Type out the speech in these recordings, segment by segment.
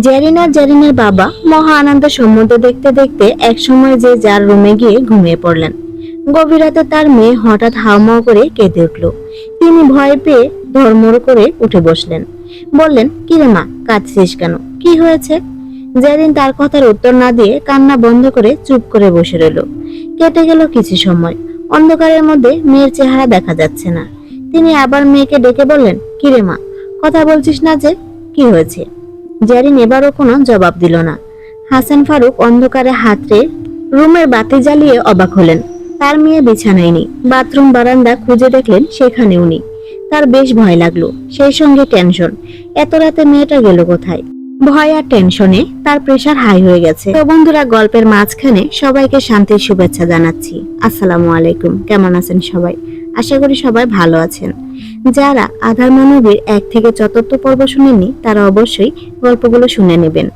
জেরিন জেরিনের বাবা মহা আনন্দ সমুদ্র দেখতে দেখতে একসময় যে যার রুমে গিয়ে ঘুমিয়ে পড়লেন। গভীর রাতে তার মেয়ে হঠাৎ হাউমাউ করে কেঁদে উঠল। তিনি ভয় পেয়ে ধর্মর করে উঠে বসলেন। বললেন, কিরে মা, কাঁদছিস কেন? কি হয়েছে? জেরিন তার কথার উত্তর না দিয়ে কান্না বন্ধ করে চুপ করে বসে রইল। কেটে গেল কিছু সময়। অন্ধকারের মধ্যে মেয়ের চেহারা দেখা যাচ্ছে না। তিনি আবার মেয়েকে ডেকে বললেন, কিরে মা, কথা বলছিস না যে, কি হয়েছে? জেরিন এবারও কোনো জবাব দিল না। হাসান ফারুক অন্ধকারে হাতরে রুমের বাতি জ্বালিয়ে অবাক হলেন। তার মেয়ে বিছানায় নেই। বাথরুম বারান্দা খুঁজে দেখলেন সেখানেও নেই। তার বেশ ভয় লাগল। সেই সঙ্গে টেনশন। এত রাতে মেয়েটা গেল কোথায়? ভয় আর টেনশনে তার প্রেশার হাই হয়ে গেছে। তো বন্ধুরা, গল্পের মাঝখানে সবাইকে শান্তির শুভেচ্ছা জানাচ্ছি। আসসালামু আলাইকুম। কেমন আছেন সবাই? আশা করি সবাই ভালো আছেন। যারা আধার মানবীর এক থেকে চতুর্থ পর্ব শুনেননি, তারা অবশ্যই গল্পগুলো শুনে নেবেন।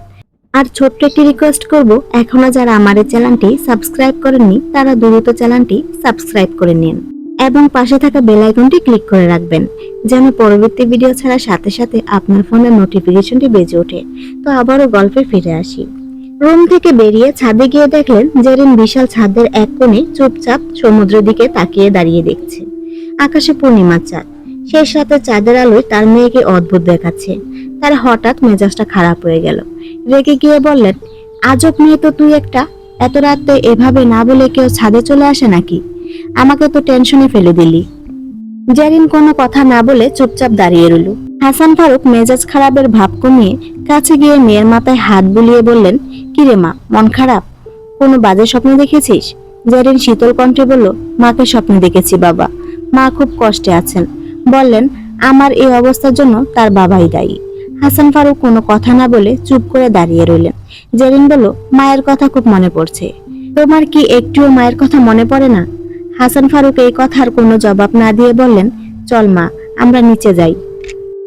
আর ছোট্ট একটি রিকোয়েস্ট করব, এখনও যারা আমার এই চ্যানেলটি সাবস্ক্রাইব করেননি, তারা দ্রুত চ্যানেলটি সাবস্ক্রাইব করে নিন এবং পাশে থাকা বেল আইকনটি ক্লিক করে রাখবেন, যেন পরবর্তী ভিডিও ছাড়ার সাথে সাথে আপনার ফোনের নোটিফিকেশনটি বেজে ওঠে। তো আবারও গল্পে ফিরে আসি। রুম থেকে বেরিয়ে ছাদে গিয়ে দেখলেন জেরিন বিশাল ছাদের এক কোণে চুপচাপ সমুদ্রের দিকে তাকিয়ে দাঁড়িয়ে দেখছে। আকাশে পূর্ণিমার চাঁদ। সেই সাথে চাঁদের আলোয় তার মেয়েকে অদ্ভুত দেখাচ্ছে। তার হঠাৎ মেজাজটা খারাপ হয়ে গেল। রেগে গিয়ে বললেন, আজব মেয়ে তো তুই একটা। এত রাতে এভাবে না বলে কেউ ছাদে চলে আসে নাকি? আমাকে তো টেনশনে ফেলে দিলি। জেরিন কোনো কথা না বলে চুপচাপ দাঁড়িয়ে রইল। হাসান ফারুক মেজাজ খারাপের ভাব কমিয়ে কাছে গিয়ে মেয়ের মাথায় হাত বুলিয়ে বললেন কিরে মা, মন খারাপ? কোনো বাজে স্বপ্ন দেখেছিস? জেরিন শীতল কণ্ঠে বলল, মাকে স্বপ্ন দেখেছি বাবা। মা খুব কষ্টে আছেন। বললেন, আমার এই অবস্থার জন্য তার বাবাই দায়ী। হাসান ফারুক কোনো কথা না বলে চুপ করে দাঁড়িয়ে রইলেন। জেরিন বলল, মায়ের কথা খুব মনে পড়ছে। তোমার কি একটুও মায়ের কথা মনে পড়ে না? হাসান ফারুক এই কথার কোনো জবাব না দিয়ে বললেন, চল মা, আমরা নিচে যাই।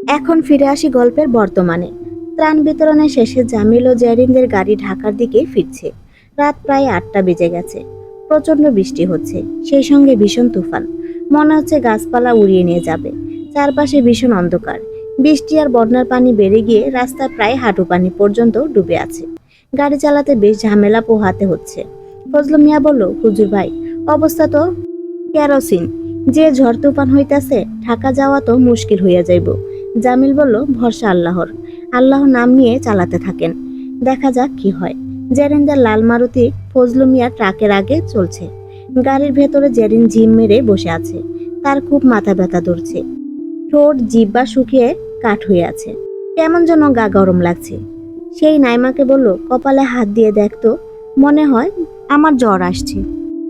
এখন ফিরে আসি গল্পের বর্তমানে। ত্রাণ বিতরণের শেষে জামিল ও জেরিনদের গাড়ি ঢাকার দিকে ফিরছে। রাত প্রায় আটটা বেজে গেছে। প্রচণ্ড বৃষ্টি হচ্ছে। সেই সঙ্গে ভীষণ তুফান। মনে হচ্ছে গাছপালা উড়িয়ে নিয়ে যাবে। চারপাশে ভীষণ অন্ধকার। বৃষ্টি আর বন্যার পানি বেড়ে গিয়ে রাস্তা প্রায় হাঁটু পানি পর্যন্ত ডুবে আছে। গাড়ি চালাতে বেশ ঝামেলা পোহাতে হচ্ছে। ফজলু মিয়া বলল, হুজুর ভাই, অবস্থা তো কেরোসিন। যে ঝড় তুফান হইতাছে, ঢাকা যাওয়া তো মুশকিল হইয়া যাইব। জামিল বলল, ভরসা আল্লাহর। আল্লাহ নাম নিয়ে চালাতে থাকেন। দেখা যাক কি হয়। জেরিনদার লাল মারুতি ফজলু মিয়া ট্রাকের আগে চলছে। গাড়ির ভেতরে জেরিন জিম মেরে বসে আছে। তার খুব মাথা ব্যথা ধরছে। ঠোঁট জিব্বা শুকিয়ে কাঠ হয়ে আছে। কেমন যেন গা গরম লাগছে। সেই নাইমাকে বলল, কপালে হাত দিয়ে দেখতো মনে হয় আমার জ্বর আসছে।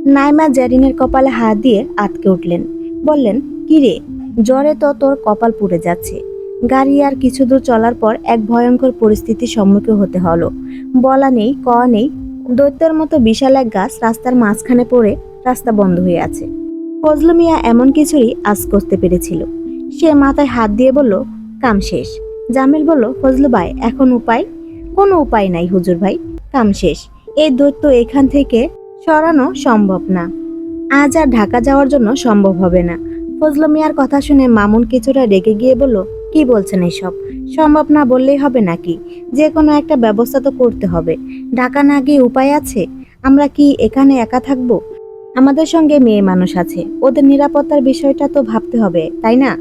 নাইমা জেরিনের কপালে হাত দিয়ে আটকে উঠলেন। বললেন কিরে জ্বরে তো তোর কপাল পুড়ে যাচ্ছে। গাড়ি আর কিছু দূর চলার পর এক ভয়ঙ্কর পরিস্থিতির সম্মুখীন হতে হলো। বলা নেই ক নেই। দৈত্যের মতো বিশাল এক গাছ রাস্তার মাঝখানে পড়ে রাস্তা বন্ধ হয়ে আছে। ফজলু মিয়া এমন কিছুরই আজ করতে পেরেছিল। সে মাথায় হাত দিয়ে বলল, কাম শেষ। জামিল বলল, ফজলু ভাই, এখন উপায়? কোনো উপায় নাই, হুজুর ভাই। কাম শেষ। এই দৈত্য এখান থেকে সরানো সম্ভব না। আজ আর ঢাকা যাওয়ার জন্য সম্ভব হবে না। ফজলু মিয়ার কথা শুনে মামুন কিছুটা রেগে গিয়ে বলল, কি বলছেন এসব? সম্ভব না বললেই হবে নাকি? যে কোনো একটা ব্যবস্থা তো করতে হবে। ঢাকা না গিয়ে উপায় আছে? আমরা কি এখানে একা থাকব? আমাদের সঙ্গে মেয়ে মানুষ আছে। ওদের নিরাপত্তার বিষয়টা তো ভাবতে হবে, তাই না?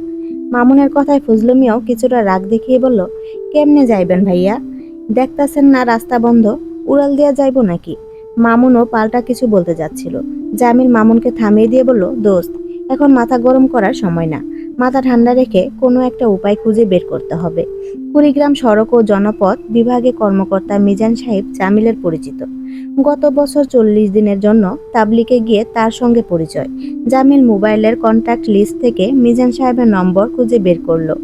মামুনের কথায় ফজলু মিয়াও কিছুটা রাগ দেখিয়ে বলল, কেমনে যাইবেন ভাইয়া? দেখতাছেন না রাস্তা বন্ধ, উড়াল দেওয়া যাইব নাকি? মামুনও পাল্টা কিছু বলতে যাচ্ছিল। জামিল মামুনকে থামিয়ে দিয়ে বলল, দোস্ত, এখন মাথা গরম করার সময় না। মাথা ঠান্ডা রেখে কোনো একটা উপায় খুঁজে বের করতে হবে। কুড়িগ্রাম সড়ক ও জনপথ বিভাগে কর্মকর্তা মিজান সাহেব জামিলের পরিচিত। গত বছর চল্লিশ দিনের জন্য তাবলিকে গিয়ে তার সঙ্গে পরিচয়। জামিল মোবাইলের কন্ট্যাক্ট লিস্ট থেকে মিজান সাহেবের নম্বর খুঁজে বের করল।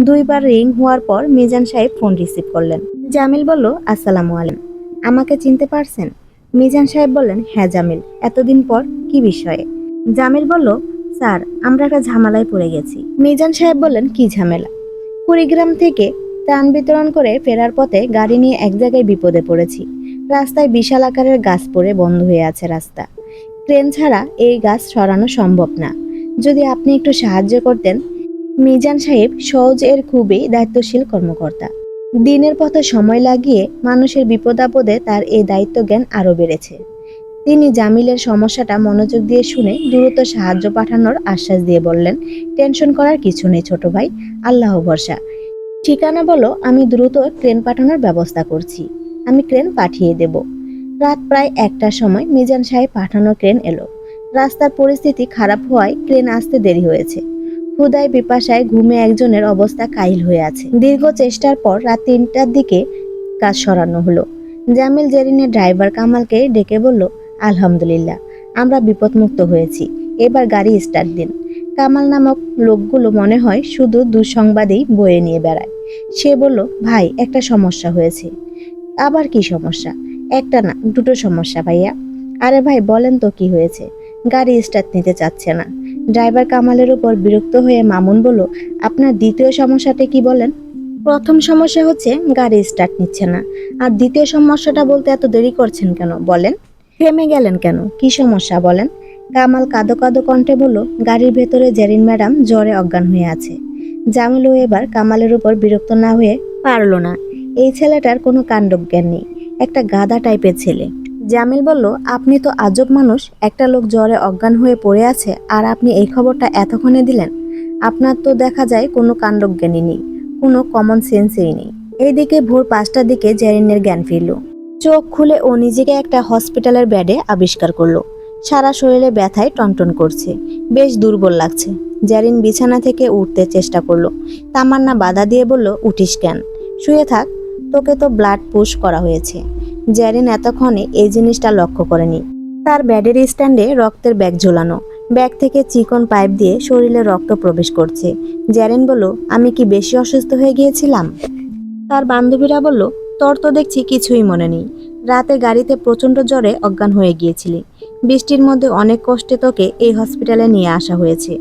দুইবার রিং হওয়ার পর মিজান সাহেব ফোন রিসিভ করলেন। জামিল বলল, আসসালামু আলাইকুম। আমাকে চিনতে পারছেন? মিজান সাহেব বললেন হ্যাঁ জামিল, এতদিন পর, কি বিষয়ে? জামিল বলল স্যার, আমরা একটা ঝামেলায় পড়ে গেছি। মিজান সাহেব বললেন, কি ঝামেলা? কুড়িগ্রাম থেকে ত্রাণ বিতরণ করে ফেরার পথে গাড়ি নিয়ে এক জায়গায় বিপদে পড়েছি। রাস্তায় বিশাল আকারের গাছ পড়ে বন্ধ হয়ে আছে রাস্তা। ট্রেন ছাড়া এই গাছ সরানো সম্ভব না। যদি আপনি একটু সাহায্য করতেন। মিজান সাহেব সহজ এর খুবই দায়িত্বশীল কর্মকর্তা। দিনের পথে সময় লাগিয়ে মানুষের বিপদাপদে তার এই দায়িত্ব জ্ঞান আরও বেড়েছে। তিনি জামিলের সমস্যাটা মনোযোগ দিয়ে শুনে দ্রুত সাহায্য পাঠানোর আশ্বাস দিয়ে বললেন, টেনশন করার কিছু নেই ছোট ভাই, আল্লাহ ভরসা। ঠিকানা বলো, আমি দ্রুত ট্রেন পাঠানোর ব্যবস্থা করছি। আমি ক্রেন পাঠিয়ে দেব। রাত প্রায় একটার সময় মিজান সাহেব পাঠানো ক্রেন এলো। রাস্তার পরিস্থিতি খারাপ হওয়ায় ক্রেন আসতে দেরি হয়েছে। ক্ষুদায় পিপাসায় ঘুমে একজনের অবস্থা কাহিল হয়ে আছে। দীর্ঘ চেষ্টার পর রাত তিনটার দিকে কাজ সরানো হলো। জামিল জেরিনের ড্রাইভার কামালকে ডেকে বলল আলহামদুলিল্লাহ, আমরা বিপদমুক্ত হয়েছি। এবার গাড়ি স্টার্ট দিন। কামাল নামক লোকগুলো মনে হয় শুধু দুঃসংবাদেই বয়ে নিয়ে বেড়ায়। সে বলল, ভাই, একটা সমস্যা হয়েছে। আবার কি সমস্যা? একটা না, দুটো সমস্যা ভাইয়া। আরে ভাই, বলেন তো কি হয়েছে? গাড়ি স্টার্ট নিতে চাচ্ছে না। ড্রাইভার কামালের উপর বিরক্ত হয়ে মামুন বলল, আপনার দ্বিতীয় সমস্যাটা কি বলেন? প্রথম সমস্যা হচ্ছে গাড়ি স্টার্ট নিচ্ছে না। আর দ্বিতীয় সমস্যাটা বলতে এত দেরি করছেন কেন, বলেন? থেমে গেলেন কেন? কি সমস্যা বলেন? কামাল কাদো কাদো কণ্ঠে বলল, গাড়ির ভেতরে জেরিন ম্যাডাম জ্বরে অজ্ঞান হয়ে আছে। জামিলও এবার কামালের উপর বিরক্ত না হয়ে পারল না। এই ছেলেটার কোনো কাণ্ডজ্ঞান নেই, একটা গাদা টাইপের ছেলে। জামিল বলল, আপনি তো আজব মানুষ, একটা লোক জ্বরে অজ্ঞান হয়ে পড়ে আছে, আর আপনি এই খবরটা এতক্ষণে দিলেন। আপনার তো দেখা যায় কোনো কাণ্ডজ্ঞানই নেই, কোনো কমন সেন্সই নেই। এইদিকে ভোর পাঁচটার দিকে জেরিনের জ্ঞান ফিরল। চোখ খুলে ও নিজেকে একটা হসপিটালের বেডে আবিষ্কার করল। সারা শরীরে ব্যথায় টনটন করছে। বেশ দুর্বল লাগছে। জ্যারিন বিছানা থেকে উঠতে চেষ্টা করল। তামান্না বাধা দিয়ে বলল, উঠিস কেন? শুয়ে থাক। তোকে তো ব্লাড পুশ করা হয়েছে। জ্যারিন এতক্ষণে এই জিনিসটা লক্ষ্য করেনি। তার ব্যাডের স্ট্যান্ডে রক্তের ব্যাগ ঝোলানো। ব্যাগ থেকে চিকন পাইপ দিয়ে শরীরে রক্ত প্রবেশ করছে। জ্যারিন বলল, আমি কি বেশি অসুস্থ হয়ে গিয়েছিলাম? তার বান্ধবীরা বলল তোর তো দেখছি কিছুই মনে নেই। রাতে গাড়িতে প্রচণ্ড জ্বরে অজ্ঞান হয়ে গিয়েছিলি। বৃষ্টির মধ্যে অনেক কষ্টে তোকে এই হসপিটালে নিয়ে আসা হয়েছে।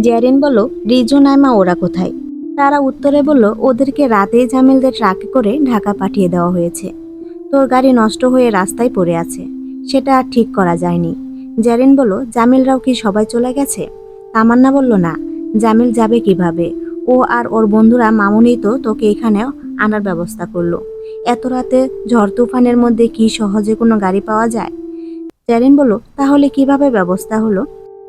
জ্যারিন বলল, রিজু, নাইমা, ওরা কোথায়? তারা উত্তরে বলল, ওদেরকে রাতেই জামিলদের ট্রাকে করে ঢাকা পাঠিয়ে দেওয়া হয়েছে। তোর গাড়ি নষ্ট হয়ে রাস্তায় পড়ে আছে। সেটা আর ঠিক করা যায়নি। জ্যারিন বলল, জামিলরাও কি সবাই চলে গেছে? তামান্না বলল, না। জামিল যাবে কীভাবে? ও আর ওর বন্ধুরা মামুনি তো তোকে এখানে আনার ব্যবস্থা করল। এত রাতে ঝড় তুফানের মধ্যে কি সহজে কোনো গাড়ি পাওয়া যায়? জ্যারিন বলল, তাহলে কীভাবে ব্যবস্থা হলো?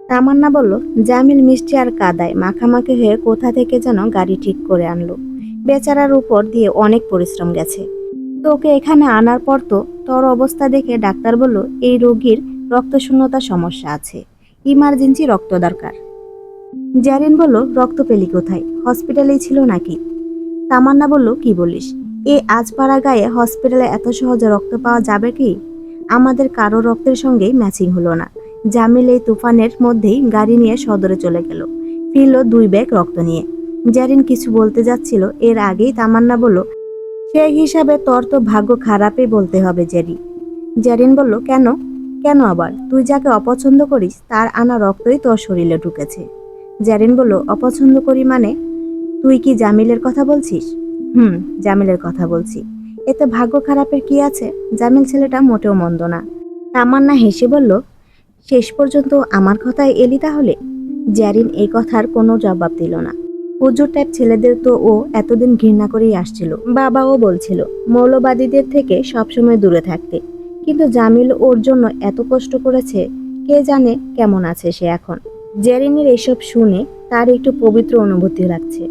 তামান্না বলল, জামিল, মিষ্টি আর কাদায় মাখামাখি হয়ে কোথা থেকে যেন গাড়ি ঠিক করে আনলো? বেচারার উপর দিয়ে অনেক পরিশ্রম গেছে। তোকে এখানে আনার পর তো তোর অবস্থা দেখে ডাক্তার বলল, এই রোগীর রক্তশূন্যতার সমস্যা আছে। ইমার্জেন্সি রক্ত দরকার। জ্যারিন বলল, রক্ত পেলি কোথায়? হসপিটালেই ছিল নাকি? তামান্না বলল, কি বলিস? এ আজপাড়া গায়ে হসপিটালে এত সহজে রক্ত পাওয়া যাবে কি? আমাদের কারও রক্তের সঙ্গেই ম্যাচিং হলো না। জামিল এই তুফানের মধ্যেই গাড়ি নিয়ে সদরে চলে গেল। ফিরল দুই ব্যাগ রক্ত নিয়ে। জ্যারিন কিছু বলতে যাচ্ছিল, এর আগেই তামান্না বলল সেই হিসাবে তোর তো ভাগ্য খারাপই বলতে হবে, জেরি। জ্যারিন বলল, কেন? কেন আবার? তুই যাকে অপছন্দ করিস, তার আনা রক্তই তোর শরীরে ঢুকেছে। জ্যারিন বলল, অপছন্দ করি মানে? তুই কি জামিলের কথা বলছিস? হুম, জামিলের কথা বলছি। এতে ভাগ্য খারাপের কি আছে? জামিল ছেলেটা মোটেও মন্দ না। তামান্না হেসে বলল, শেষ পর্যন্ত আমার কথায় এলি তাহলে? জ্যারিন এই কথার কোনো জবাব দিল না। হুজুর টাইপ ছেলেদের তো ও এতদিন ঘৃণা করেই আসছিল। বাবাও বলছিল, মৌলবাদীদের থেকে সবসময় দূরে থাকতে। কিন্তু জামিল ওর জন্য এত কষ্ট করেছে, কে জানে কেমন আছে সে এখন। জেরিনের এসব শুনে তার একটু পবিত্র অনুভূতি লাগছে।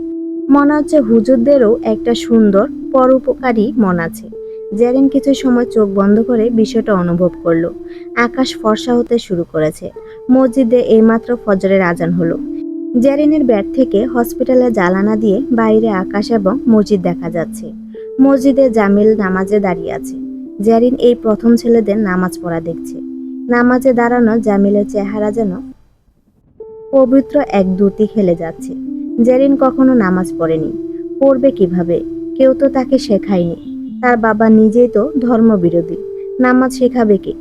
মনে হচ্ছে হুজুরদেরও একটা সুন্দর, পরোপকারী মন আছে। জেরিন কিছু সময় চোখ বন্ধ করে বিষয়টা অনুভব করল। আকাশ ফর্সা হতে শুরু করেছে। মসজিদে এইমাত্র ফজরের আজান হলো। জেরিনের ব্যাট থেকে হসপিটালে জ্বালানা দিয়ে বাইরে আকাশ এবং মসজিদ দেখা যাচ্ছে। মসজিদে জামিল নামাজে দাঁড়িয়ে আছে। জেরিন এই প্রথম ছেলেদের নামাজ পড়া দেখছে। নামাজে দাঁড়ানো জামিলের চেহারা যেন পবিত্র এক দ্যুতি খেলে যাচ্ছে। জেরিন কখনো নামাজ পড়েনি। পড়বে কীভাবে? কেউ তো তাকে শেখায়নি। তার বাবা নিজেই তো ধর্মবিরোধী। নামাজ শেখাবে কে?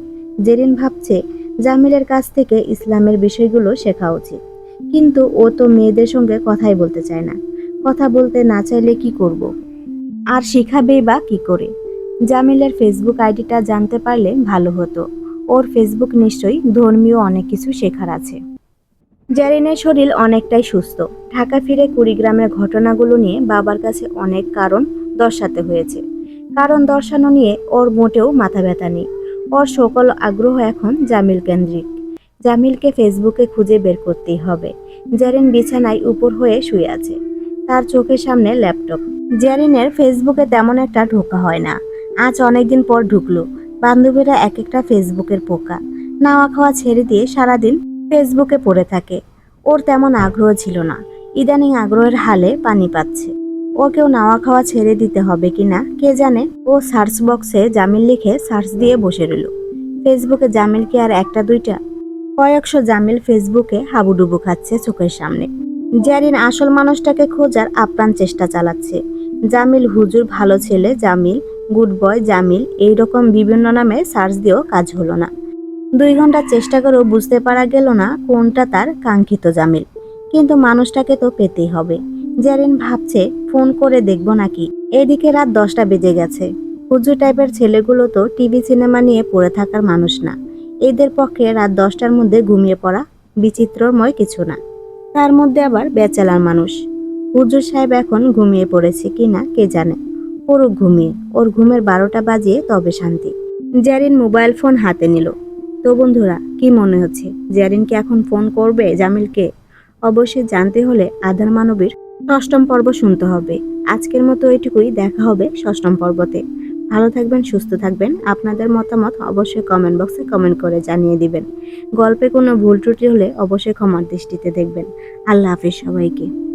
জেরিন ভাবছে জামিলের কাছ থেকে ইসলামের বিষয়গুলো শেখা উচিত। কিন্তু ও তো মেয়েদের সঙ্গে কথাই বলতে চায় না। কথা বলতে না চাইলে কি করব। আর শিখাবেই বা কি করে? জামিলের ফেসবুক আইডিটা জানতে পারলে ভালো হতো। ওর ফেসবুক নিশ্চয়ই ধর্মীয় অনেক কিছু শেখার আছে। জারিনের শরীর অনেকটাই সুস্থ। ঢাকা ফিরে কুড়িগ্রামের ঘটনাগুলো নিয়ে বাবার কাছে অনেক কারণ দর্শাতে হয়েছে। কারণ দর্শানো নিয়ে ওর মোটেও মাথা ব্যথা নেই। ওর সকল আগ্রহ এখন জামিল কেন্দ্রিক। জামিলকে ফেসবুকে খুঁজে বের করতেই হবে। জেরিন বিছানায় উপর হয়ে শুয়ে আছে। তার চোখের সামনে ল্যাপটপ। জেরিনের ফেসবুকে তেমন একটা ঢোকা হয় না। আজ অনেকদিন পর ঢুকলো। বান্ধবীরা এক একটা ফেসবুকের পোকা। নাওয়া খাওয়া ছেড়ে দিয়ে সারাদিন ফেসবুকে পড়ে থাকে। ওর তেমন আগ্রহ ছিল না। ইদানিং আগ্রহের হালে পানি পাচ্ছে। ওকেও নাওয়া খাওয়া ছেড়ে দিতে হবে কিনা কে জানে? ও সার্চ বক্সে জামিল লিখে সার্চ দিয়ে বসে রইল। ফেসবুকে জামিলকে আর একটা দুইটা? কয়েকশো জামিল ফেসবুকে হাবুডুবু খাচ্ছে চোখের সামনে। জারিন আসল মানুষটাকে খোঁজার আপ্রাণ চেষ্টা চালাচ্ছে। জামিল হুজুর ভালো ছেলে জামিল, গুড বয় জামিল এই রকম বিভিন্ন নামে সার্চ দিয়েও কাজ হলো না। দুই ঘণ্টা চেষ্টা করেও বুঝতে পারা গেল না কোনটা তার কাঙ্ক্ষিত জামিল। কিন্তু মানুষটাকে তো পেতেই হবে। জারিন ভাবছে, ফোন করে দেখব নাকি। এদিকে রাত দশটা বেজে গেছে। হুজুর টাইপের ছেলেগুলো তো টিভি, সিনেমা নিয়ে পড়ে থাকার মানুষ না। এদের পক্ষে রাত দশটার মধ্যে ঘুমিয়ে পড়া বিচিত্রময় কিছু না। তার মধ্যে আবার বেচালার মানুষ। হুজুর সাহেব এখন ঘুমিয়ে পড়েছে কিনা কে জানে। পড়ুক ঘুমিয়ে, ওর ঘুমের বারোটা বাজিয়ে তবে শান্তি। জ্যারিন মোবাইল ফোন হাতে নিল। তো বন্ধুরা, কি মনে হচ্ছে? জ্যারিন কি এখন ফোন করবে জামিলকে? অবশ্যই জানতে হলে আধার মানবীর ষষ্ঠম পর্ব শুনতে হবে। আজকের মতো এটুকুই দেখা হবে ষষ্ঠম পর্বতে। ভালো থাকবেন, সুস্থ থাকবেন। আপনাদের মতামত অবশ্যই কমেন্ট বক্সে কমেন্ট করে জানিয়ে দিবেন। গল্পে কোনো ভুল ত্রুটি হলে অবশ্যই ক্ষমার দৃষ্টিতে দেখবেন। আল্লাহ হাফিজ সবাইকে।